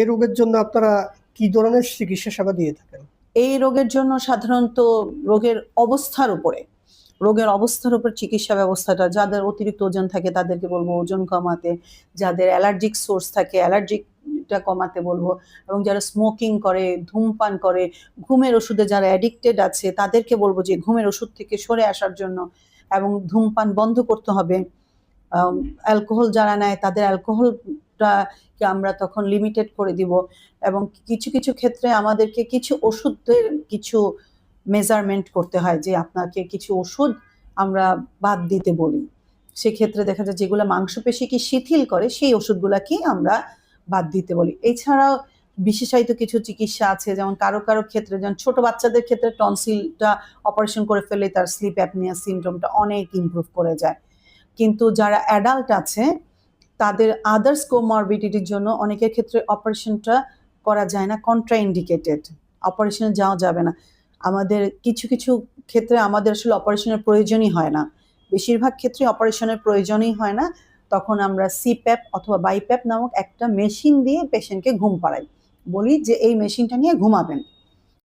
এই রোগের জন্য আপনারা কি ধরনের চিকিৎসা সেবা দিয়ে থাকেন? এই রোগের জন্য সাধারণত রোগের অবস্থার উপরে, রোগের অবস্থার উপর চিকিৎসা ব্যবস্থাটা, যাদের অতিরিক্ত ওজন থাকে তাদেরকে বলব ওজন কমাতে, যাদের অ্যালার্জিক সোর্স থাকে অ্যালার্জিকটা কমাতে বলব, এবং যারা স্মোকিং করে, ধূমপান করে, ঘুমের ওষুধে যারা অ্যাডিক্টেড আছে তাদেরকে বলব যে ঘুমের ওষুধ থেকে সরে আসার জন্য, এবং ধূমপান বন্ধ করতে হবে। অ্যালকোহল যারা নেয় তাদের অ্যালকোহলটাকে আমরা তখন লিমিটেড করে দিব এবং কিছু কিছু ক্ষেত্রে আমাদেরকে কিছু ওষুধের কিছু মেজারমেন্ট করতে হয় যে আপনাকে কিছু ওষুধ আমরা বাদ দিতে বলি। সেক্ষেত্রে দেখা যায় যেগুলো মাংসপেশিকে শিথিল করে সেই ওষুধগুলোকেই আমরা বাদ দিতে বলি। এছাড়াও বিশেষায়িত কিছু চিকিৎসা আছে, যেমন কারও কারও ক্ষেত্রে যেমন ছোট বাচ্চাদের ক্ষেত্রে টনসিলটা অপারেশন করে ফেলে তার স্লিপ অ্যাপনিয়া সিনড্রোমটা অনেক ইমপ্রুভ করে যায়। কিন্তু যারা অ্যাডাল্ট আছে তাদের আদার্স কোমরবিডিটির জন্য অনেকের ক্ষেত্রে অপারেশনটা করা যায় না কন্ট্রাইন্ডিকেটেড অপারেশনে যাওয়া যাবে না। আমাদের কিছু কিছু ক্ষেত্রে আমাদের আসলে অপারেশনের প্রয়োজনই হয় না। বেশিরভাগ ক্ষেত্রে অপারেশনের প্রয়োজনই হয় না। তখন আমরা সিপ্যাপ অথবা বাইপ্যাপ নামক একটা মেশিন দিয়ে পেশেন্টকে ঘুম পাড়াই। বলি যে, এই মেশিনটা নিয়ে ঘুমাবেন।